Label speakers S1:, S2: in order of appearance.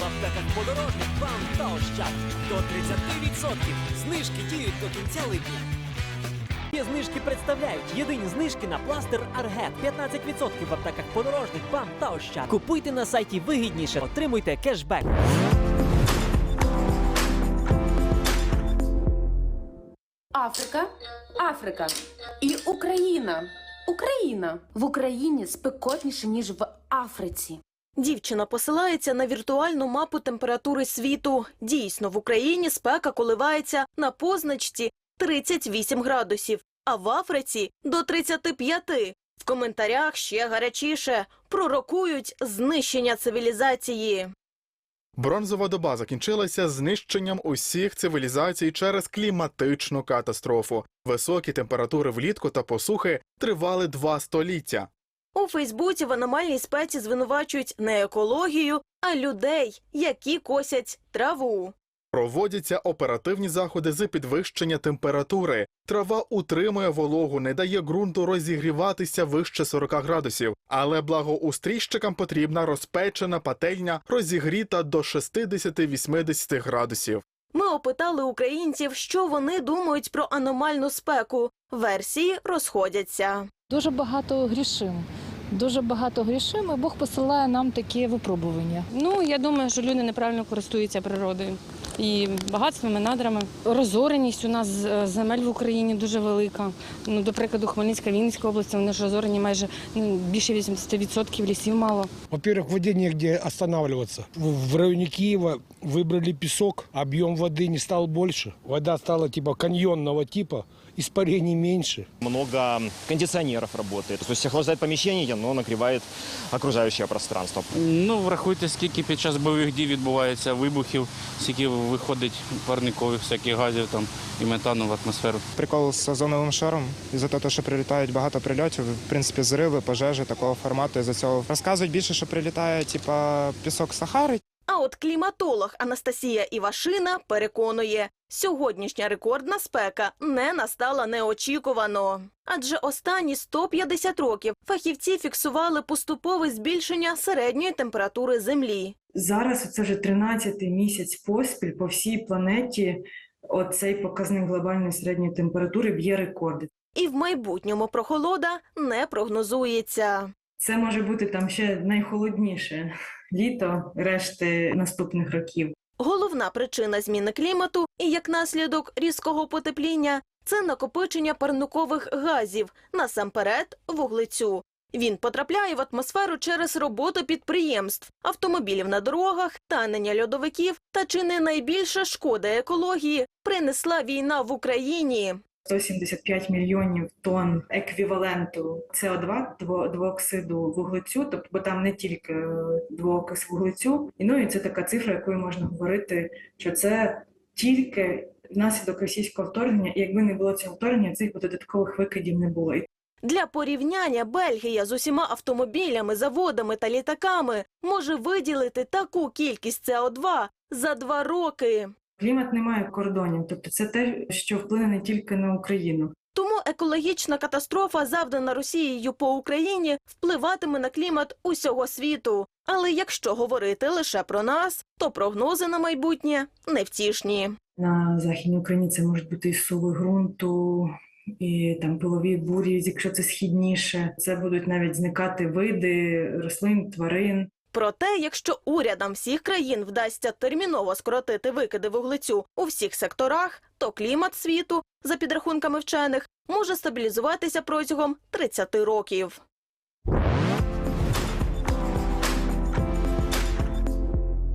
S1: в аптеках подорожник, вам та. До 30% знижки діють до кінця липня. Є знижки представляють єдині знижки на пластир Аргет. 15% в аптеках подорожник, вам та ощад. Купуйте на сайті вигідніше, отримуйте кешбек.
S2: Африка, Африка і Україна. Україна в Україні спекотніше ніж в Африці.
S3: Дівчина посилається на віртуальну мапу температури світу. Дійсно, в Україні спека коливається на позначці 38 градусів, а в Африці до 35. В коментарях ще гарячіше пророкують знищення цивілізації.
S4: Бронзова доба закінчилася знищенням усіх цивілізацій через кліматичну катастрофу. Високі температури влітку та посухи тривали два століття.
S3: У Фейсбуці в аномальній спеці звинувачують не екологію, а людей, які косять траву.
S4: Проводяться оперативні заходи з підвищення температури. Трава утримує вологу, не дає ґрунту розігріватися вище 40 градусів. Але благоустрійщикам потрібна розпечена пательня, розігріта до 60-80 градусів.
S3: Ми опитали українців, що вони думають про аномальну спеку. Версії розходяться.
S5: Дуже багато грішим. Дуже багато грішимо. і Бог посилає нам такі випробування.
S6: Ну, я думаю, що люди неправильно користуються природою і багатствами, надрами. Розореність у нас е, земель в Україні дуже велика. Ну, до прикладу, Хмельницька, Вінницька область, вони ж розорені майже ну, більше 80% лісів мало.
S7: Во-первых, в воде негде останавливаться. В в районе Киева выбрали песок, объем воды не стал больше. Вода стала типа каньонного типа, испарений меньше.
S8: много кондиционеров работает. То есть охлаждает помещение, но нагревает окружающее пространство.
S9: Ну, врахуйте, скільки під час бойових дій відбувається вибухів, скільки виходить парникових всяких газів там і метану в атмосферу.
S10: Прикол з озоновим шаром. Із-за того, що прилітають багато прильотів, в принципі, зриви, пожежі такого формату. Із-за цього розказують більше, що прилітає, типа пісок Сахари.
S3: А от кліматолог Анастасія Івашина переконує, сьогоднішня рекордна спека не настала неочікувано. Адже останні 150 років фахівці фіксували поступове збільшення середньої температури землі.
S11: Зараз це вже 13-й місяць поспіль по всій планеті. Оцей показник глобальної середньої температури б'є рекорди.
S3: І в майбутньому прохолода не прогнозується.
S11: Це може бути там ще найхолодніше літо решти наступних років.
S3: Головна причина зміни клімату і як наслідок різкого потепління це накопичення парникових газів, насамперед вуглецю. Він потрапляє в атмосферу через роботу підприємств, автомобілів на дорогах, танення льодовиків та чи не найбільша шкода екології принесла війна в Україні.
S11: 175 мільйонів тонн еквіваленту СО2, дво- двооксиду вуглецю, тобто бо там не тільки е, двоокис вуглецю. І ну і це така цифра, якою можна говорити, що це тільки внаслідок російського вторгнення, і якби не було цього вторгнення, цих додаткових викидів не було.
S3: Для порівняння Бельгія з усіма автомобілями, заводами та літаками може виділити таку кількість СО2 за два роки.
S11: Клімат не має кордонів, тобто це те, що вплине не тільки на Україну.
S3: Тому екологічна катастрофа, завдана Росією по Україні, впливатиме на клімат усього світу. Але якщо говорити лише про нас, то прогнози на майбутнє невтішні.
S11: На західній Україні це можуть бути і суви ґрунту, і там пилові бурі, якщо це східніше. Це будуть навіть зникати види рослин, тварин.
S3: Проте, якщо урядам всіх країн вдасться терміново скоротити викиди вуглецю у всіх секторах, то клімат світу, за підрахунками вчених, може стабілізуватися протягом 30 років.